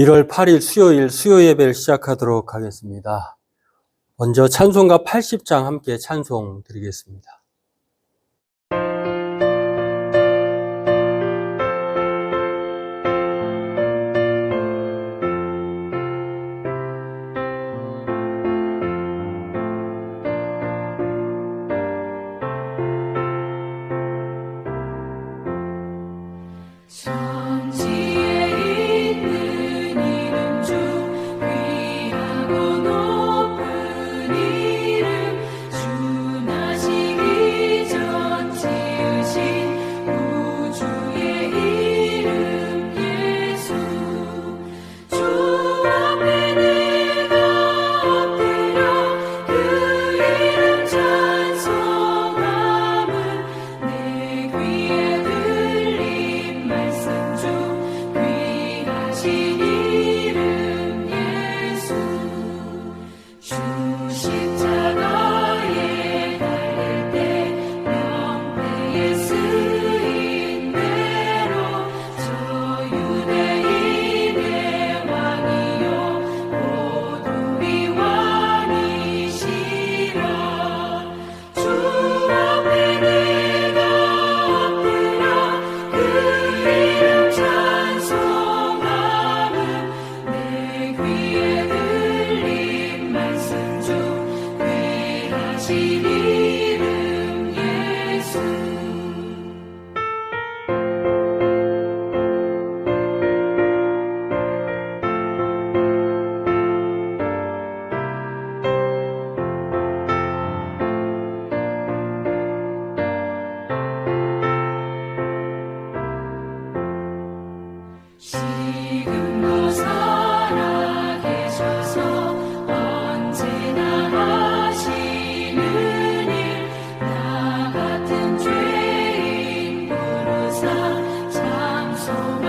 1월 8일 수요일 수요 예배를 시작하도록 하겠습니다. 먼저 찬송가 80장 함께 찬송 드리겠습니다. 참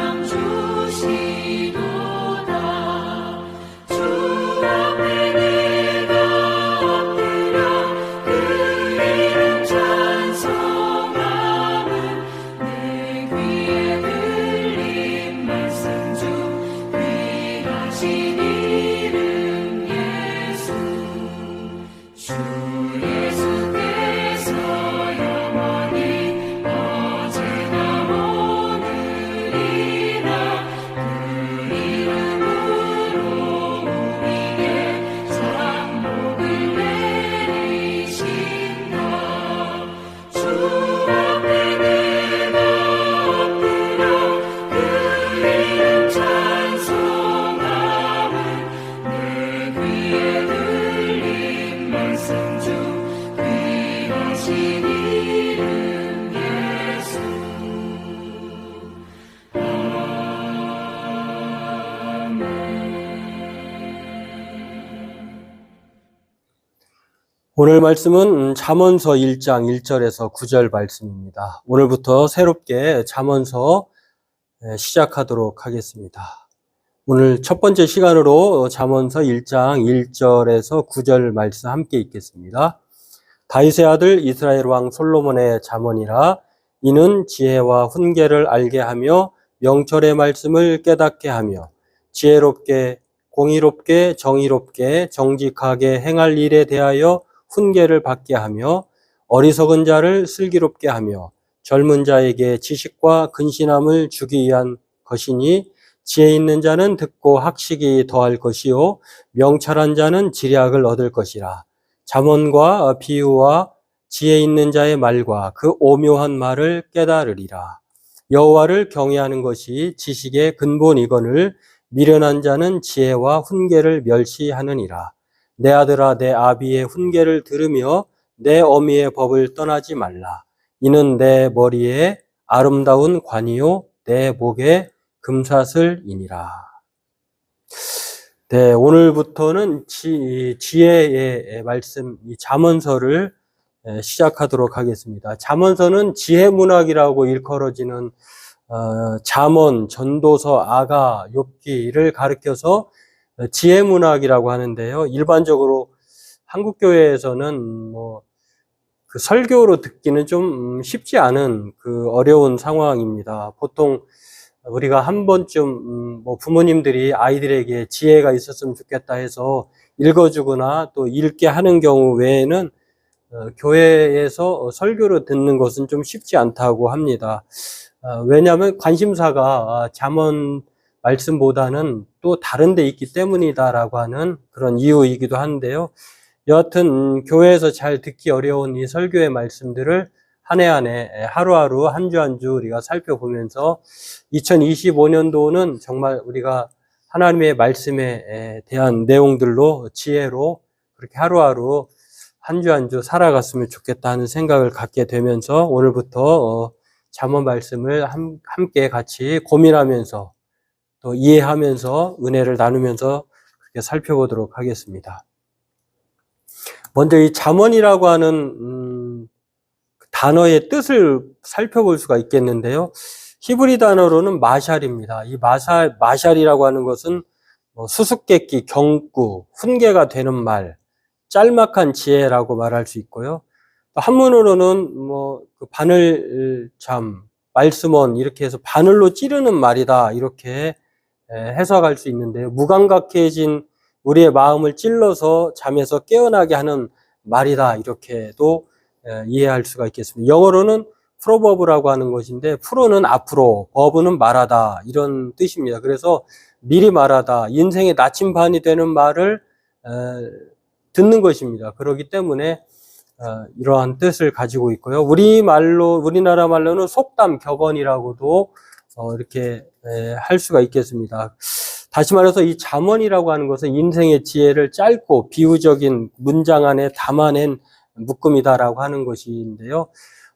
오늘 말씀은 잠언서 1장 1절에서 9절 말씀입니다. 오늘부터 새롭게 잠언서 시작하도록 하겠습니다. 오늘 첫 번째 시간으로 잠언서 1장 1절에서 9절 말씀 함께 읽겠습니다. 다윗의 아들 이스라엘 왕 솔로몬의 잠언이라 이는 지혜와 훈계를 알게 하며 명철의 말씀을 깨닫게 하며 지혜롭게 공의롭게 정의롭게 정직하게 행할 일에 대하여 훈계를 받게 하며 어리석은 자를 슬기롭게 하며 젊은 자에게 지식과 근신함을 주기 위한 것이니 지혜 있는 자는 듣고 학식이 더할 것이요 명철한 자는 지략을 얻을 것이라. 잠언과 비유와 지혜 있는 자의 말과 그 오묘한 말을 깨달으리라. 여호와를 경외하는 것이 지식의 근본이거늘 미련한 자는 지혜와 훈계를 멸시하느니라 내 아들아 내 아비의 훈계를 들으며 내 어미의 법을 떠나지 말라. 이는 내 머리에 아름다운 관이요 내 목에 금사슬이니라. 네, 오늘부터는 지, 지혜의 말씀, 이 잠언서를 시작하도록 하겠습니다. 잠언서는 지혜 문학이라고 일컬어지는 어, 잠언, 전도서, 아가, 욥기를 가리켜서 지혜 문학이라고 하는데요. 일반적으로 한국 교회에서는 뭐 그 설교로 듣기는 좀 쉽지 않은 그 어려운 상황입니다. 보통 우리가 한 번쯤 음, 뭐 부모님들이 아이들에게 지혜가 있었으면 좋겠다 해서 읽어주거나 또 읽게 하는 경우 외에는 어, 교회에서 설교를 듣는 것은 좀 쉽지 않다고 합니다. 어, 왜냐하면 관심사가 아, 잠언 말씀보다는 또 다른 데 있기 때문이다라고 하는 그런 이유이기도 한데요. 여하튼 음, 교회에서 잘 듣기 어려운 이 설교의 말씀들을 한 해 한해 하루하루 한 주 한 주 우리가 살펴보면서 2025년도는 정말 우리가 하나님의 말씀에 대한 내용들로 지혜로 그렇게 하루하루 한 주 한 주 살아갔으면 좋겠다 하는 생각을 갖게 되면서 오늘부터 어, 잠언 말씀을 함, 함께 같이 고민하면서 또 이해하면서 은혜를 나누면서 그렇게 살펴보도록 하겠습니다. 먼저 이 잠언이라고 하는 음, 단어의 뜻을 살펴볼 수가 있겠는데요. 히브리 단어로는 마샬입니다. 이 마샬, 마샬이라고 하는 것은 뭐 수수께끼, 경구, 훈계가 되는 말, 짤막한 지혜라고 말할 수 있고요. 또 한문으로는 뭐그 바늘잠, 말씀원 이렇게 해서 바늘로 찌르는 말이다 이렇게 해석할 수 있는데요. 무감각해진 우리의 마음을 찔러서 잠에서 깨어나게 하는 말이다 이렇게도 이해할 수가 있겠습니다. 영어로는 프로버브라고 하는 것인데 프로는 앞으로, 버브는 말하다 이런 뜻입니다. 그래서 미리 말하다 인생의 나침반이 되는 말을 듣는 것입니다. 그렇기 때문에 어, 이러한 뜻을 가지고 있고요. 우리 말로 우리나라 말로는 속담 격언이라고도 어, 이렇게 할 수가 있겠습니다. 다시 말해서 이 잠언이라고 하는 것은 인생의 지혜를 짧고 비유적인 문장 안에 담아낸 묶음이다라고 하는 것인데요.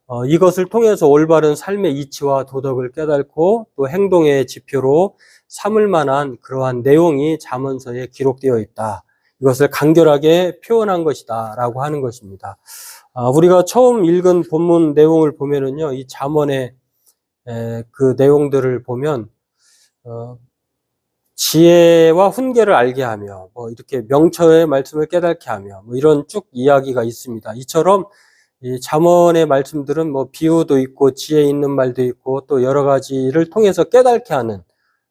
어, 이것을 통해서 올바른 삶의 이치와 도덕을 깨닫고 또 행동의 지표로 삼을 만한 그러한 내용이 잠언서에 기록되어 있다. 이것을 간결하게 표현한 것이다 라고 하는 것입니다. 아, 우리가 처음 읽은 본문 내용을 보면은요, 이 잠언의 그 내용들을 보면, 어, 지혜와 훈계를 알게 하며, 뭐 이렇게 명철의 말씀을 깨닫게 하며, 뭐 이런 쭉 이야기가 있습니다. 이처럼 이 잠언의 말씀들은 뭐 비유도 있고 지혜 있는 말도 있고 또 여러 가지를 통해서 깨닫게 하는,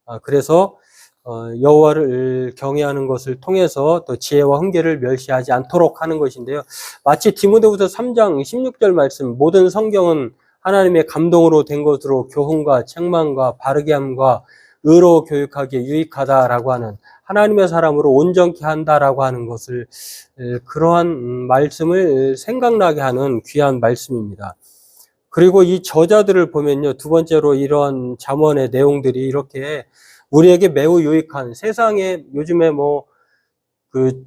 아, 그래서 어, 여호와를 경외하는 것을 통해서 또 지혜와 훈계를 멸시하지 않도록 하는 것인데요. 마치 디모데후서 3장 16절 말씀 모든 성경은 하나님의 감동으로 된 것으로 교훈과 책망과 바르게 함과 의로 교육하기에 유익하다라고 하는 하나님의 사람으로 온전케 한다라고 하는 것을 그러한 말씀을 생각나게 하는 귀한 말씀입니다. 그리고 이 저자들을 보면요. 두 번째로 이러한 잠언의 내용들이 이렇게 우리에게 매우 유익한 세상에 요즘에 뭐그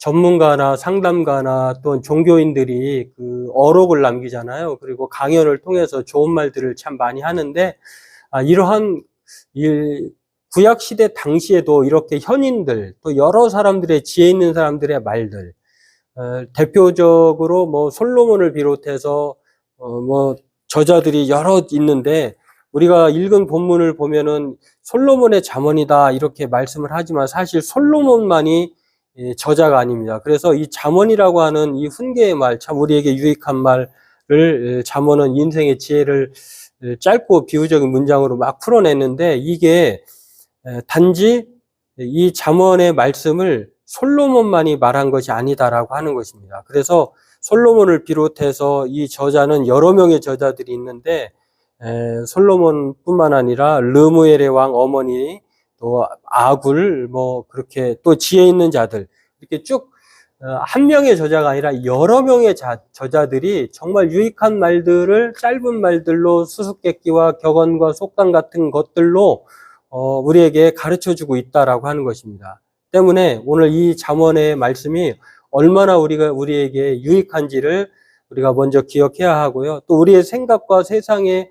전문가나 상담가나 또는 종교인들이 그 어록을 남기잖아요. 그리고 강연을 통해서 좋은 말들을 참 많이 하는데 아, 이러한 일, 구약 시대 당시에도 이렇게 현인들 또 여러 사람들의 지혜 있는 사람들의 말들 어, 대표적으로 뭐 솔로몬을 비롯해서 어, 뭐 저자들이 여러 있는데 우리가 읽은 본문을 보면은 솔로몬의 잠언이다 이렇게 말씀을 하지만 사실 솔로몬만이 저자가 아닙니다. 그래서 이 잠언이라고 하는 이 훈계의 말, 참 우리에게 유익한 말을 잠언은 인생의 지혜를 짧고 비유적인 문장으로 막 풀어냈는데 이게 단지 이 잠언의 말씀을 솔로몬만이 말한 것이 아니다라고 하는 것입니다. 그래서 솔로몬을 비롯해서 이 저자는 여러 명의 저자들이 있는데 솔로몬뿐만 아니라 르무엘의 왕 어머니 또 아굴 뭐 그렇게 또 지혜 있는 자들 이렇게 쭉 한 명의 저자가 아니라 여러 명의 자, 저자들이 정말 유익한 말들을 짧은 말들로 수수께끼와 격언과 속담 같은 것들로 어, 우리에게 가르쳐 주고 있다라고 하는 것입니다. 때문에 오늘 이 잠언의 말씀이 얼마나 우리가 우리에게 유익한지를 우리가 먼저 기억해야 하고요. 또 우리의 생각과 세상의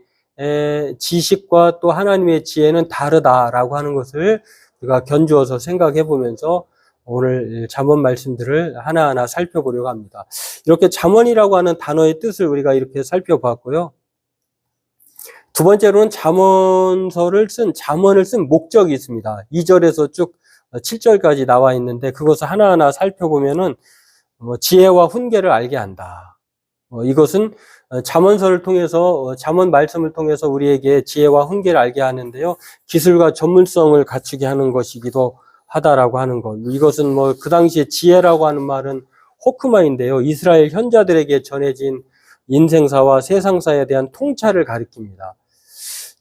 지식과 또 하나님의 지혜는 다르다라고 하는 것을 우리가 견주어서 생각해 보면서 오늘 잠언 말씀들을 하나하나 살펴보려고 합니다. 이렇게 잠언이라고 하는 단어의 뜻을 우리가 이렇게 살펴봤고요. 두 번째로는 잠언서를 쓴 잠언을 쓴 목적이 있습니다. 2절에서 쭉 7절까지 나와 있는데 그것을 하나하나 살펴보면은 뭐 지혜와 훈계를 알게 한다. 어, 이것은 어, 잠언서를 통해서 어, 잠언 말씀을 통해서 우리에게 지혜와 훈계를 알게 하는데요. 기술과 전문성을 갖추게 하는 것이기도 하다라고 하는 것. 이것은 뭐 그 당시에 지혜라고 하는 말은 호크마인데요. 이스라엘 현자들에게 전해진 인생사와 세상사에 대한 통찰을 가리킵니다.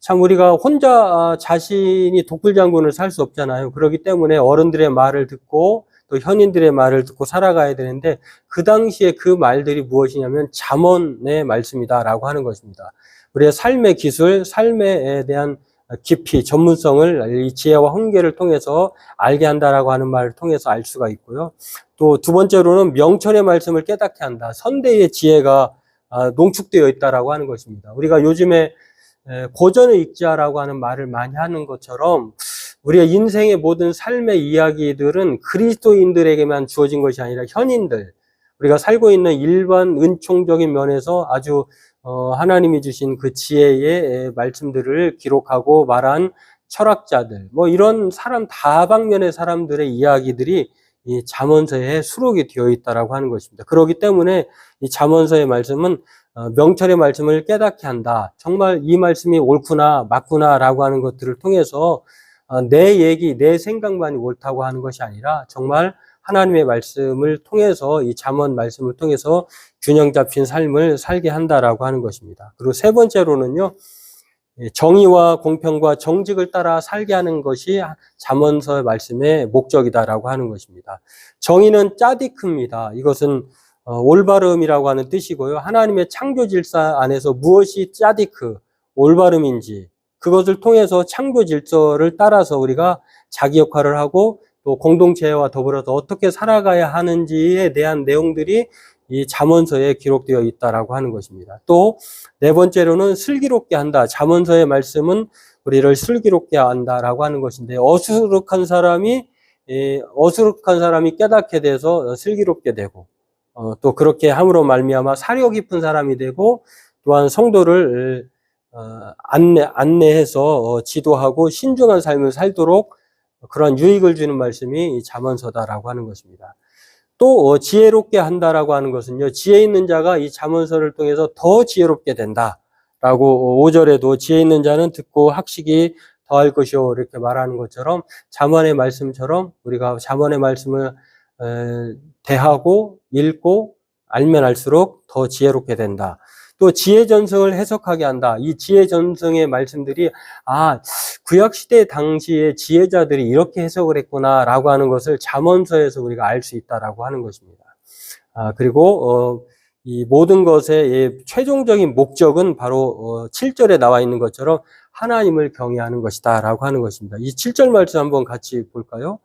참 우리가 혼자 아, 자신이 독불장군을 살 수 없잖아요. 그렇기 때문에 어른들의 말을 듣고 또 현인들의 말을 듣고 살아가야 되는데 그 당시에 그 말들이 무엇이냐면 잠언의 말씀이다라고 하는 것입니다. 우리의 삶의 기술, 삶에 대한 깊이, 전문성을 이 지혜와 훈계를 통해서 알게 한다라고 하는 말을 통해서 알 수가 있고요. 또 두 번째로는 명철의 말씀을 깨닫게 한다. 선대의 지혜가 아, 농축되어 있다라고 하는 것입니다. 우리가 요즘에 에, 고전의 익자라고 하는 말을 많이 하는 것처럼 우리의 인생의 모든 삶의 이야기들은 그리스도인들에게만 주어진 것이 아니라 현인들, 우리가 살고 있는 일반 은총적인 면에서 아주 어, 하나님이 주신 그 지혜의 말씀들을 기록하고 말한 철학자들, 뭐 이런 사람 다방면의 사람들의 이야기들이 이 잠언서에 수록이 되어 있다라고 하는 것입니다. 그렇기 때문에 이 잠언서의 말씀은 어, 명철의 말씀을 깨닫게 한다. 정말 이 말씀이 옳구나 맞구나라고 하는 것들을 통해서 어, 내 얘기, 내 생각만이 옳다고 하는 것이 아니라 정말 하나님의 말씀을 통해서 이 잠언 말씀을 통해서 균형 잡힌 삶을 살게 한다라고 하는 것입니다. 그리고 세 번째로는요. 예, 정의와 공평과 정직을 따라 살게 하는 것이 잠언서의 말씀의 목적이다라고 하는 것입니다. 정의는 짜디크입니다. 이것은 어, 올바름이라고 하는 뜻이고요. 하나님의 창조 질서 안에서 무엇이 짜디크, 올바름인지 그것을 통해서 창조 질서를 따라서 우리가 자기 역할을 하고 또 공동체와 더불어서 어떻게 살아가야 하는지에 대한 내용들이 이 잠언서에 기록되어 있다라고 하는 것입니다. 또 네 번째로는 슬기롭게 한다. 잠언서의 말씀은 우리를 슬기롭게 한다라고 하는 것인데 어수룩한 사람이 예, 어수룩한 사람이 깨닫게 돼서 슬기롭게 되고 어, 또 그렇게 함으로 말미암아 사려 깊은 사람이 되고 또한 성도를 어, 안내 안내해서 어, 지도하고 신중한 삶을 살도록 그런 유익을 주는 말씀이 이 잠언서다라고 하는 것입니다. 또 어, 지혜롭게 한다라고 하는 것은요. 지혜 있는 자가 이 잠언서를 통해서 더 지혜롭게 된다라고 5절에도 지혜 있는 자는 듣고 학식이 더할 것이요 이렇게 말하는 것처럼 잠언의 말씀처럼 우리가 잠언의 말씀을 에, 대하고 읽고 알면 알수록 더 지혜롭게 된다. 또 지혜 전성을 해석하게 한다. 이 지혜 전성의 말씀들이 아 구약 시대 당시의 지혜자들이 이렇게 해석을 했구나라고 하는 것을 잠언서에서 우리가 알 수 있다라고 하는 것입니다. 아 그리고 어, 이 모든 것의 최종적인 목적은 바로 어, 7절에 나와 있는 것처럼 하나님을 경외하는 것이다라고 하는 것입니다. 이 7절 말씀 한번 같이 볼까요?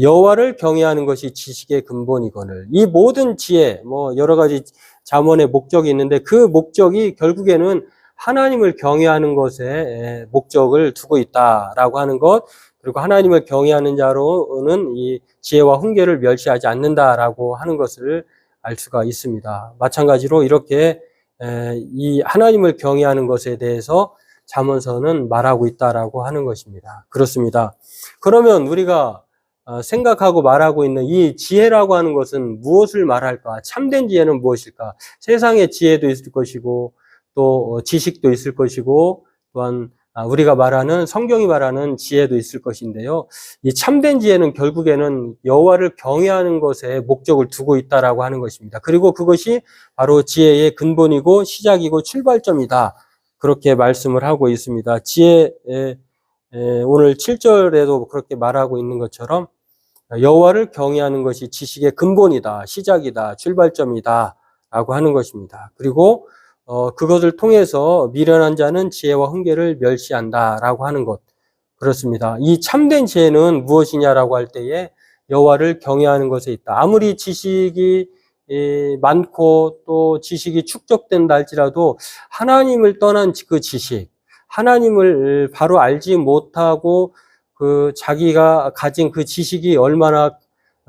여호와를 경외하는 것이 지식의 근본이거늘 이 모든 지혜 뭐 여러 가지 잠언의 목적이 있는데 그 목적이 결국에는 하나님을 경외하는 것에 목적을 두고 있다라고 하는 것 그리고 하나님을 경외하는 자로는 이 지혜와 훈계를 멸시하지 않는다라고 하는 것을 알 수가 있습니다. 마찬가지로 이렇게 이 하나님을 경외하는 것에 대해서 잠언서는 말하고 있다라고 하는 것입니다. 그렇습니다. 그러면 우리가 어, 생각하고 말하고 있는 이 지혜라고 하는 것은 무엇을 말할까? 참된 지혜는 무엇일까? 세상의 지혜도 있을 것이고 또 어, 지식도 있을 것이고 또한 아, 우리가 말하는 성경이 말하는 지혜도 있을 것인데요. 이 참된 지혜는 결국에는 여호와를 경외하는 것에 목적을 두고 있다라고 하는 것입니다. 그리고 그것이 바로 지혜의 근본이고 시작이고 출발점이다. 그렇게 말씀을 하고 있습니다. 지혜 오늘 7절에도 그렇게 말하고 있는 것처럼 여호와를 경외하는 것이 지식의 근본이다, 시작이다, 출발점이다라고 하는 것입니다. 그리고 어, 그것을 통해서 미련한 자는 지혜와 훈계를 멸시한다라고 하는 것 그렇습니다. 이 참된 지혜는 무엇이냐라고 할 때에 여호와를 경외하는 것에 있다. 아무리 지식이 많고 또 지식이 축적된다 할지라도 하나님을 떠난 그 지식, 하나님을 바로 알지 못하고 그 자기가 가진 그 지식이 얼마나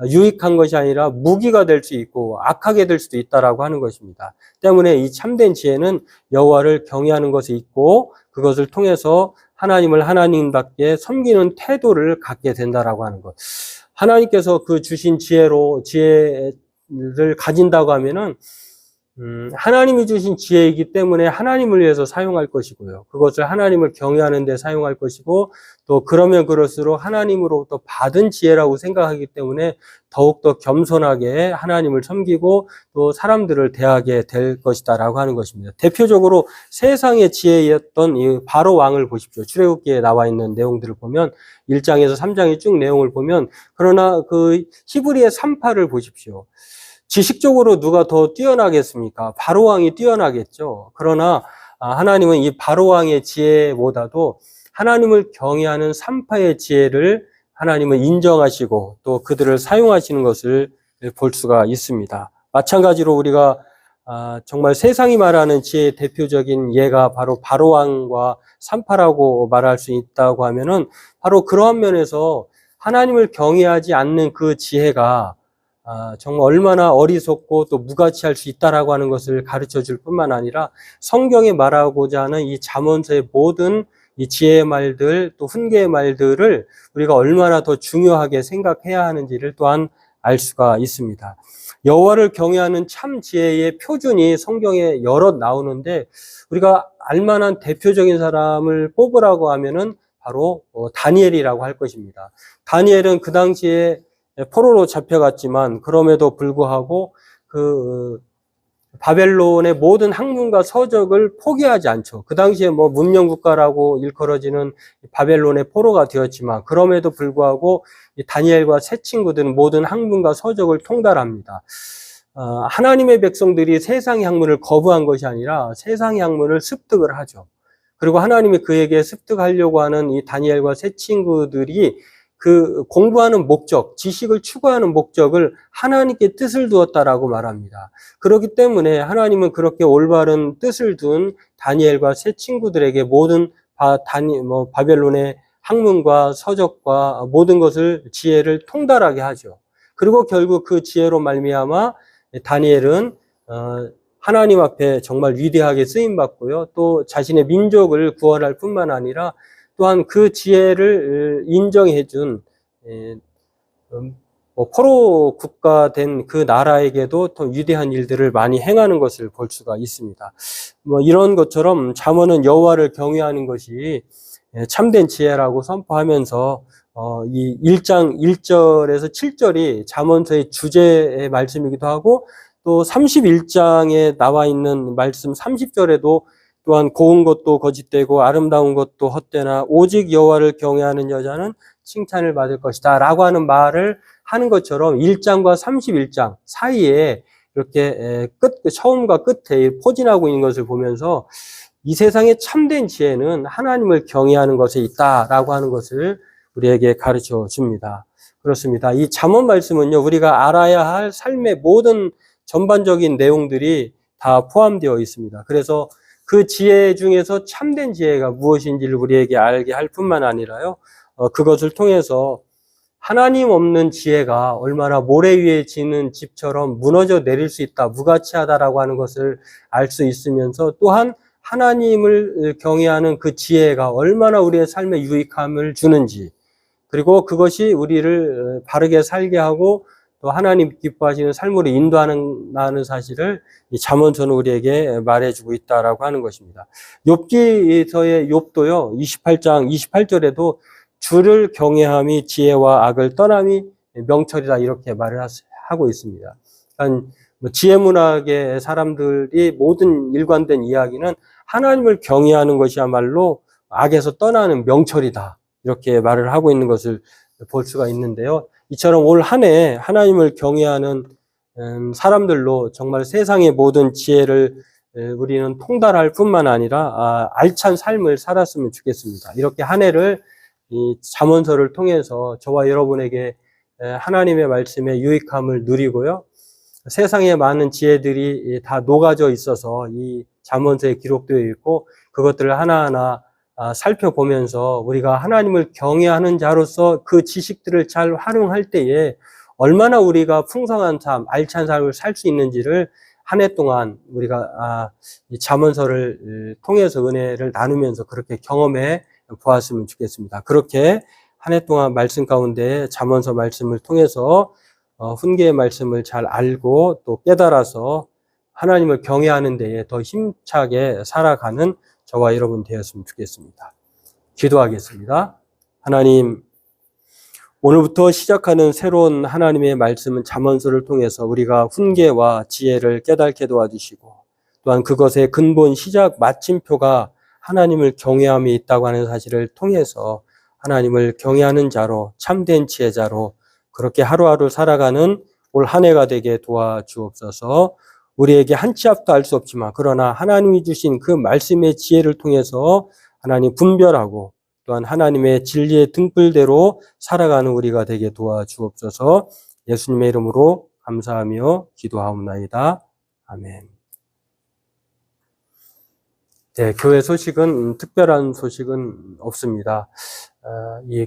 유익한 것이 아니라 무기가 될 수 있고 악하게 될 수도 있다라고 하는 것입니다. 때문에 이 참된 지혜는 여호와를 경외하는 것이 있고 그것을 통해서 하나님을 하나님답게 섬기는 태도를 갖게 된다라고 하는 것. 하나님께서 그 주신 지혜로 지혜를 가진다고 하면은 음, 하나님이 주신 지혜이기 때문에 하나님을 위해서 사용할 것이고요. 그것을 하나님을 경외하는 데 사용할 것이고 또 그러면 그럴수록 하나님으로부터 받은 지혜라고 생각하기 때문에 더욱더 겸손하게 하나님을 섬기고 또 사람들을 대하게 될 것이다라고 하는 것입니다. 대표적으로 세상의 지혜였던 이 바로 왕을 보십시오. 출애굽기에 나와 있는 내용들을 보면 1장에서 3장의 쭉 내용을 보면 그러나 그 히브리의 3파를 보십시오. 지식적으로 누가 더 뛰어나겠습니까? 바로 왕이 뛰어나겠죠. 그러나 아, 하나님은 이 바로 왕의 지혜보다도 하나님을 경외하는 3파의 지혜를 하나님은 인정하시고 또 그들을 사용하시는 것을 볼 수가 있습니다. 마찬가지로 우리가 아, 정말 세상이 말하는 지혜의 대표적인 예가 바로 바로왕과 산파라고 말할 수 있다고 하면은 바로 그러한 면에서 하나님을 경외하지 않는 그 지혜가 아, 정말 얼마나 어리석고 또 무가치할 수 있다라고 하는 것을 가르쳐 줄 뿐만 아니라 성경에 말하고자 하는 이 잠언서의 모든 이 지혜의 말들 또 훈계의 말들을 우리가 얼마나 더 중요하게 생각해야 하는지를 또한 알 수가 있습니다. 여호와를 경외하는 참 지혜의 표준이 성경에 여럿 나오는데 우리가 알만한 대표적인 사람을 뽑으라고 하면은 바로 어, 다니엘이라고 할 것입니다. 다니엘은 그 당시에 포로로 잡혀갔지만 그럼에도 불구하고 그 바벨론의 모든 학문과 서적을 포기하지 않죠. 그 당시에 뭐 문명 국가라고 일컬어지는 바벨론의 포로가 되었지만 그럼에도 불구하고 이 다니엘과 새 친구들은 모든 학문과 서적을 통달합니다. 어, 하나님의 백성들이 세상의 학문을 거부한 것이 아니라 세상의 학문을 습득을 하죠. 그리고 하나님이 그에게 습득하려고 하는 이 다니엘과 새 친구들이 그 공부하는 목적, 지식을 추구하는 목적을 하나님께 뜻을 두었다라고 말합니다. 그렇기 때문에 하나님은 그렇게 올바른 뜻을 둔 다니엘과 새 친구들에게 모든 바, 다니, 뭐, 바벨론의 학문과 서적과 모든 것을 지혜를 통달하게 하죠. 그리고 결국 그 지혜로 말미암아 다니엘은 어, 하나님 앞에 정말 위대하게 쓰임 받고요. 또 자신의 민족을 구원할 뿐만 아니라 또한 그 지혜를 인정해 준 음, 뭐 포로 국가 된 그 나라에게도 더 위대한 일들을 많이 행하는 것을 볼 수가 있습니다. 뭐 이런 것처럼 잠언은 여호와를 경외하는 것이 참된 지혜라고 선포하면서 어, 이 1장 1절에서 7절이 잠언서의 주제의 말씀이기도 하고 또 31장에 나와 있는 말씀 30절에도 또한 고운 것도 거짓되고 아름다운 것도 헛되나 오직 여호와를 경외하는 여자는 칭찬을 받을 것이다 라고 하는 말을 하는 것처럼 1장과 31장 사이에 이렇게 끝 처음과 끝에 포진하고 있는 것을 보면서 이 세상의 참된 지혜는 하나님을 경외하는 것에 있다라고 하는 것을 우리에게 가르쳐 줍니다. 그렇습니다. 이 잠언 말씀은요, 우리가 알아야 할 삶의 모든 전반적인 내용들이 다 포함되어 있습니다. 그래서 그 지혜 중에서 참된 지혜가 무엇인지를 우리에게 알게 할 뿐만 아니라요, 어, 그것을 통해서 하나님 없는 지혜가 얼마나 모래 위에 지는 집처럼 무너져 내릴 수 있다, 무가치하다라고 하는 것을 알 수 있으면서 또한 하나님을 경외하는 그 지혜가 얼마나 우리의 삶에 유익함을 주는지, 그리고 그것이 우리를 바르게 살게 하고 또 하나님 기뻐하시는 삶으로 인도하는 사실을 이 잠언서는 우리에게 말해주고 있다라고 하는 것입니다. 욥기서의 욥도요 28장 28절에도 주를 경외함이 지혜와 악을 떠남이 명철이다 이렇게 말을 하고 있습니다. 그러니까 지혜 문학의 사람들이 모든 일관된 이야기는 하나님을 경외하는 것이야말로 악에서 떠나는 명철이다 이렇게 말을 하고 있는 것을 볼 수가 있는데요. 이처럼 올 한 해 하나님을 경외하는 음, 사람들로 정말 세상의 모든 지혜를 우리는 통달할 뿐만 아니라 아, 알찬 삶을 살았으면 좋겠습니다. 이렇게 한 해를 이 잠언서를 통해서 저와 여러분에게 하나님의 말씀의 유익함을 누리고요. 세상에 많은 지혜들이 다 녹아져 있어서 이 잠언서에 기록되어 있고 그것들을 하나하나 아, 살펴보면서 우리가 하나님을 경외하는 자로서 그 지식들을 잘 활용할 때에 얼마나 우리가 풍성한 삶, 알찬 삶을 살 수 있는지를 한 해 동안 우리가 아, 잠언서를 통해서 은혜를 나누면서 그렇게 경험해 보았으면 좋겠습니다. 그렇게 한 해 동안 말씀 가운데 잠언서 말씀을 통해서 어, 훈계의 말씀을 잘 알고 또 깨달아서 하나님을 경외하는 데에 더 힘차게 살아가는 저와 여러분 되었으면 좋겠습니다. 기도하겠습니다. 하나님, 오늘부터 시작하는 새로운 하나님의 말씀은 잠언서를 통해서 우리가 훈계와 지혜를 깨닫게 도와주시고 또한 그것의 근본 시작 마침표가 하나님을 경외함이 있다고 하는 사실을 통해서 하나님을 경외하는 자로 참된 지혜자로 그렇게 하루하루 살아가는 올 한 해가 되게 도와주옵소서. 우리에게 한치 앞도 알 수 없지만 그러나 하나님이 주신 그 말씀의 지혜를 통해서 하나님 분별하고 또한 하나님의 진리의 등불대로 살아가는 우리가 되게 도와주옵소서. 예수님의 이름으로 감사하며 기도하옵나이다. 아멘. 네, 교회 소식은 특별한 소식은 없습니다. 어, 이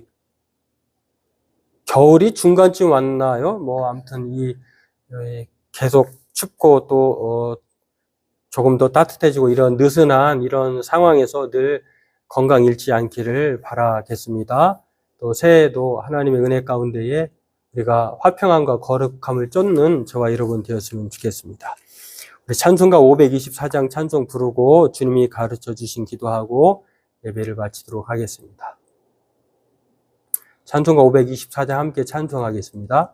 겨울이 중간쯤 왔나요? 뭐 아무튼 이, 이 계속 춥고 또 어, 조금 더 따뜻해지고 이런 느슨한 이런 상황에서 늘 건강 잃지 않기를 바라겠습니다. 또 새해에도 하나님의 은혜 가운데에 우리가 화평함과 거룩함을 쫓는 저와 여러분 되었으면 좋겠습니다. 우리 찬송가 524장 찬송 부르고 주님이 가르쳐 주신 기도하고 예배를 마치도록 하겠습니다. 찬송가 524장 함께 찬송하겠습니다.